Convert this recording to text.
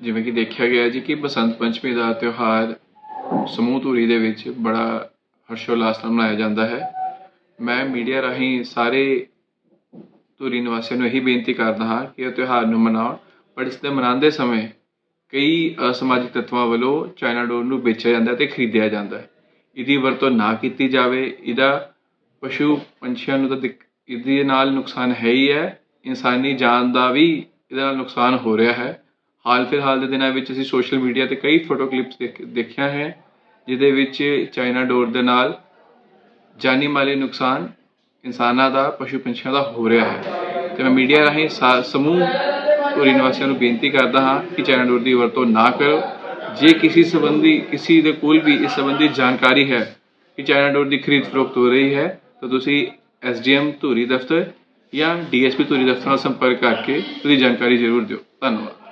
ਜਿਵੇਂ ਕਿ ਦੇਖਿਆ ਗਿਆ ਜੀ ਕਿ ਬਸੰਤ ਪੰਚਮੀ ਦਾ ਤਿਉਹਾਰ ਸਮੂਹ ਧੂਰੀ ਦੇ ਵਿੱਚ ਬੜਾ ਹਰਸ਼ੋਲਾਸ ਨਾਲ ਮਨਾਇਆ ਜਾਂਦਾ ਹੈ। ਮੈਂ ਮੀਡੀਆ ਰਾਹੀਂ ਸਾਰੇ ਧੂਰੀ ਨਿਵਾਸੀਆਂ ਨੂੰ ਇਹੀ ਬੇਨਤੀ ਕਰਦਾ ਹਾਂ ਕਿ ਇਹ ਤਿਉਹਾਰ ਨੂੰ ਮਨਾਉਣ, ਪਰ ਇਸ ਦੇ ਮਨਾਉਂਦੇ ਸਮੇਂ ਕਈ ਅਸਮਾਜਿਕ ਤੱਤਵਾਂ ਵੱਲੋਂ ਚਾਈਨਾ ਡੋਰ ਨੂੰ ਵੇਚਿਆ ਜਾਂਦਾ ਹੈ ਤੇ ਖਰੀਦਿਆ ਜਾਂਦਾ ਹੈ। ਇਹਦੀ ਵਰਤੋਂ ਨਾ ਕੀਤੀ ਜਾਵੇ, ਇਹਦਾ ਪਸ਼ੂ ਪੰਛੀਆਂ ਨੂੰ ਤਾਂ ਦਿੱਕ- ਇਹਦੇ ਨਾਲ ਨੁਕਸਾਨ ਹੈ ਹੀ ਹੈ, ਇਨਸਾਨੀ ਜਾਨ ਦਾ ਵੀ ਇਹਦੇ ਨਾਲ ਨੁਕਸਾਨ ਹੋ ਰਿਹਾ ਹੈ। ਹਾਲ ਫਿਲਹਾਲ ਦੇ ਦਿਨਾਂ ਵਿੱਚ ਅਸੀਂ ਸੋਸ਼ਲ ਮੀਡੀਆ ਤੇ ਕਈ ਫੋਟੋ ਕਲਿੱਪਸ ਦੇਖਿਆ ਹੈ, ਜਿਹਦੇ ਵਿੱਚ ਚਾਈਨਾ ਡੋਰ ਦੇ ਨਾਲ ਜਾਨੀ ਮਾਲੀ ਨੁਕਸਾਨ ਇਨਸਾਨਾਂ ਦਾ, ਪਸ਼ੂ ਪੰਛੀਆਂ ਦਾ ਹੋ ਰਿਹਾ ਹੈ। ਤੇ ਮੈਂ ਮੀਡੀਆ ਰਾਹੀਂ ਸਾ- ਸਮੂਹ ਧੂਰੀ ਨਿਵਾਸੀਆਂ ਨੂੰ ਬੇਨਤੀ ਕਰਦਾ ਹਾਂ ਕਿ ਚਾਈਨਾ ਡੋਰ ਦੀ ਵਰਤੋਂ ਨਾ ਕਰੋ। ਜੇ ਕਿਸੇ ਸੰਬੰਧੀ, ਕਿਸੇ ਦੇ ਕੋਲ ਵੀ ਇਸ ਸੰਬੰਧੀ ਜਾਣਕਾਰੀ ਹੈ ਕਿ ਚਾਈਨਾ ਡੋਰ ਦੀ ਖਰੀਦ ਫਰੋਖਤ ਹੋ ਰਹੀ ਹੈ, ਤਾਂ ਤੁਸੀਂ ਐਸਡੀਐਮ ਧੂਰੀ ਦਫ਼ਤਰ ਜਾਂ ਡੀਐਸਪੀ ਧੂਰੀ ਦਫ਼ਤਰ ਨਾਲ ਸੰਪਰਕ ਕਰਕੇ ਉਹਦੀ ਜਾਣਕਾਰੀ ਜ਼ਰੂਰ ਦਿਓ। ਧੰਨਵਾਦ।